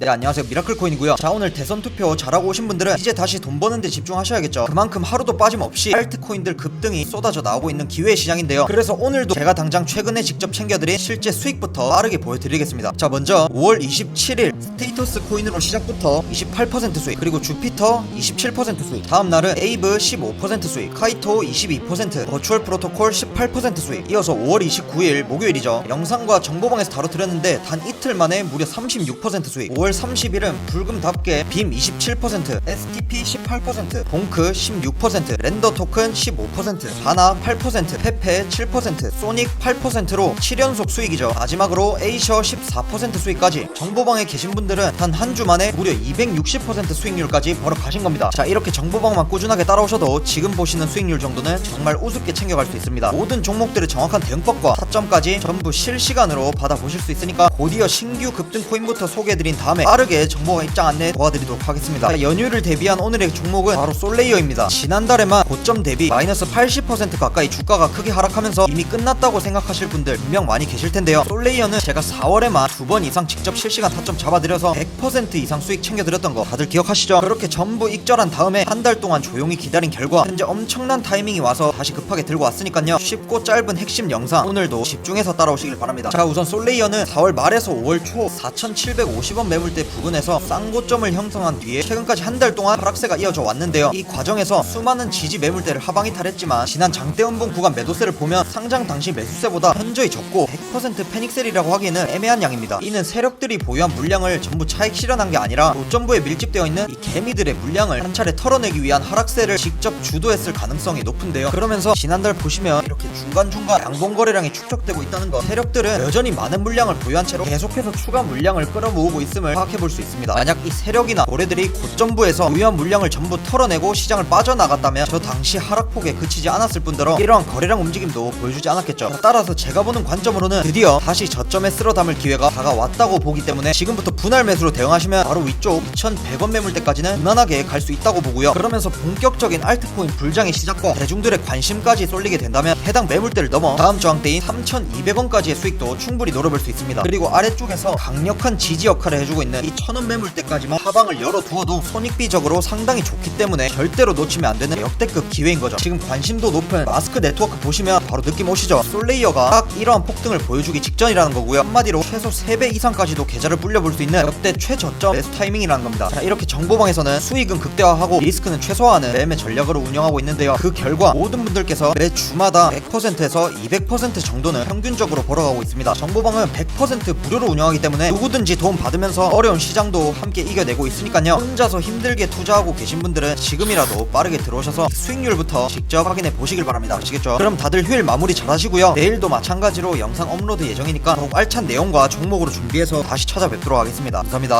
네 안녕하세요. 미라클코인이고요. 자 오늘 대선 투표 잘하고 오신 분들은 이제 다시 돈 버는데 집중하셔야겠죠. 그만큼 하루도 빠짐없이 알트코인들 급등이 쏟아져 나오고 있는 기회 시장인데요. 그래서 오늘도 제가 당장 최근에 직접 챙겨드린 실제 수익부터 빠르게 보여드리겠습니다. 자 먼저 5월 27일 스테이터스 코인으로 시작부터 28% 수익 그리고 주피터 27% 수익 다음 날은 에이브 15% 수익 카이토 22% 버추얼 프로토콜 18% 수익 이어서 5월 29일 목요일이죠. 영상과 정보방에서 다뤄드렸는데 단 이틀 만에 무려 36% 수익 5월 30일은 불금답게 빔 27% STP 18% 봉크 16% 렌더 토큰 15% 바나 8% 페페 7% 소닉 8%로 7연속 수익이죠. 마지막으로 에이셔 14% 수익까지. 정보방에 계신 분들은 단 한 주 만에 무려 260% 수익률까지 벌어 가신 겁니다. 자 이렇게 정보방만 꾸준하게 따라오셔도 지금 보시는 수익률 정도는 정말 우습게 챙겨갈 수 있습니다. 모든 종목들의 정확한 대응법과 타점까지 전부 실시간으로 받아보실 수 있으니까 곧이어 신규 급등 코인부터 소개해드린 다음 에 빠르게 정보가 입장 안내 도와드리도록 하겠습니다. 자, 연휴를 대비한 오늘의 종목은 바로 솔레이어입니다. 지난달에만 고점 대비 마이너스 80% 가까이 주가가 크게 하락하면서 이미 끝났다고 생각하실 분들 분명 많이 계실 텐데요. 솔레이어는 제가 4월에만 두 번 이상 직접 실시간 타점 잡아드려서 100% 이상 수익 챙겨드렸던 거 다들 기억하시죠? 그렇게 전부 익절한 다음에 한 달 동안 조용히 기다린 결과 현재 엄청난 타이밍이 와서 다시 급하게 들고 왔으니까요. 쉽고 짧은 핵심 영상 오늘도 집중해서 따라오시길 바랍니다. 자 우선 솔레이어는 4월 말에서 5월 초 4,750원 매물 대 부근에서 쌍고점을 형성한 뒤에 최근까지 한 달 동안 하락세가 이어져 왔는데요. 이 과정에서 수많은 지지 매물대를 하방이 탈했지만 지난 장대음봉 구간 매도세를 보면 상장 당시 매수세보다 현저히 적고 100% 패닉셀이라고 하기에는 애매한 양입니다. 이는 세력들이 보유한 물량을 전부 차익 실현한 게 아니라 고점부에 밀집되어 있는 이 개미들의 물량을 한 차례 털어내기 위한 하락세를 직접 주도했을 가능성이 높은데요. 그러면서 지난달 보시면 이렇게 중간중간 양봉 거래량이 축적되고 있다는 것. 세력들은 여전히 많은 물량을 보유한 채로 계속해서 추가 물량을 끌어모으고 있음을 파악해 볼 수 있습니다. 만약 이 세력이나 고래들이 고점부에서 보유한 물량을 전부 털어내고 시장을 빠져나갔다면 저 당시 하락폭에 그치지 않았을 뿐더러 이러한 거래량 움직임도 보여주지 않았겠죠. 자, 따라서 제가 보는 관점으로는 드디어 다시 저점에 쓸어 담을 기회가 다가왔다고 보기 때문에 지금부터 분할 매수로 대응하시면 바로 위쪽 2100원 매물대까지는 무난하게 갈 수 있다고 보고요. 그러면서 본격적인 알트코인 불장의 시작과 대중들의 관심까지 쏠리게 된다면 해당 매물대를 넘어 다음 저항대인 3200원까지의 수익도 충분히 노려볼 수 있습니다. 그리고 아래쪽에서 강력한 지지 역할을 해주고 있는 이 1000원 매물대까지만 하방을 열어두어도 손익비적으로 상당히 좋기 때문에 절대로 놓치면 안 되는 역대급 기회인 거죠. 지금 관심도 높은 마스크 네트워크 보시면 바로 느낌 오시죠? 솔레이어가 딱 이러한 폭등을 보여주기 직전이라는 거고요. 한마디로 최소 3배 이상까지도 계좌를 불려볼 수 있는 역대 최저점 매수 타이밍이라는 겁니다. 자, 이렇게 정보방에서는 수익은 극대화하고 리스크는 최소화하는 매매 전략으로 운영하고 있는데요. 그 결과 모든 분들께서 매 주마다 100%에서 200% 정도는 평균적으로 벌어가고 있습니다. 정보방은 100% 무료로 운영하기 때문에 누구든지 도움 받으면서 어려운 시장도 함께 이겨내고 있으니까요. 혼자서 힘들게 투자하고 계신 분들은 지금이라도 빠르게 들어오셔서 수익률부터 직접 확인해 보시길 바랍니다. 아시겠죠? 그럼 다들 휴일 마무리 잘 하시고요. 내일도 마찬가지로 영상 업로드 예정이니까 더욱 알찬 내용과 종목으로 준비해서 다시 찾아뵙도록 하겠습니다. 감사합니다